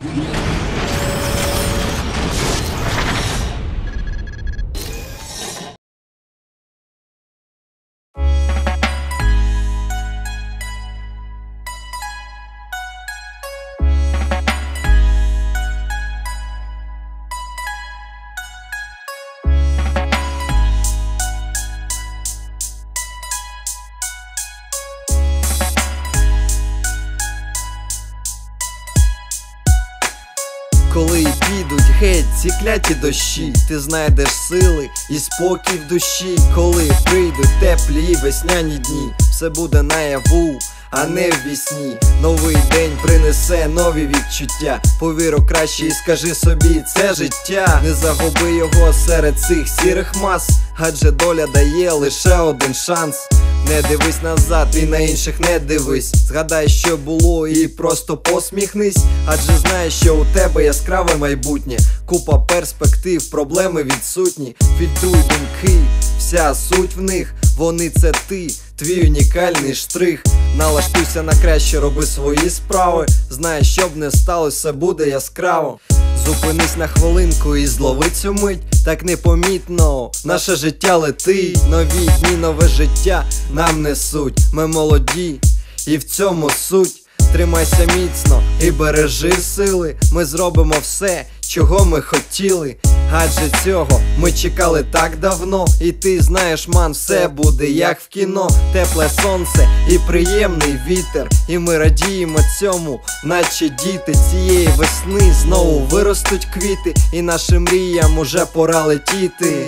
you Коли підуть геть ці кляті дощі, ти знайдеш сили і спокій в душі, коли прийдуть теплі весняні дні, все буде наяву, а не в вісні. Новий день принесе нові відчуття. Повіру краще і скажи собі, це життя. Не загуби його серед цих сірих мас, адже доля дає лише один шанс. Не дивись назад і на інших не дивись. Згадай, що було, і просто посміхнись. Адже знаєш, що у тебе яскраве майбутнє. Купа перспектив, проблеми відсутні. Фільтруй думки, вся суть в них. Вони це ти, твій унікальний штрих. Налаштуйся на краще, роби свої справи. Знай, що б не сталося, все буде яскраво. Зупинись на хвилинку і злови цю мить, так непомітно. Наше життя летить, нові дні, нове життя нам несуть. Ми молоді, і в цьому суть. Тримайся міцно і бережи сили. Ми зробимо все, чого ми хотіли. Адже цього ми чекали так давно. І ти знаєш, ман, все буде як в кіно. Тепле сонце і приємний вітер. І ми радіємо цьому, наче діти цієї весни знову виростуть квіти, і нашим мріям уже пора летіти.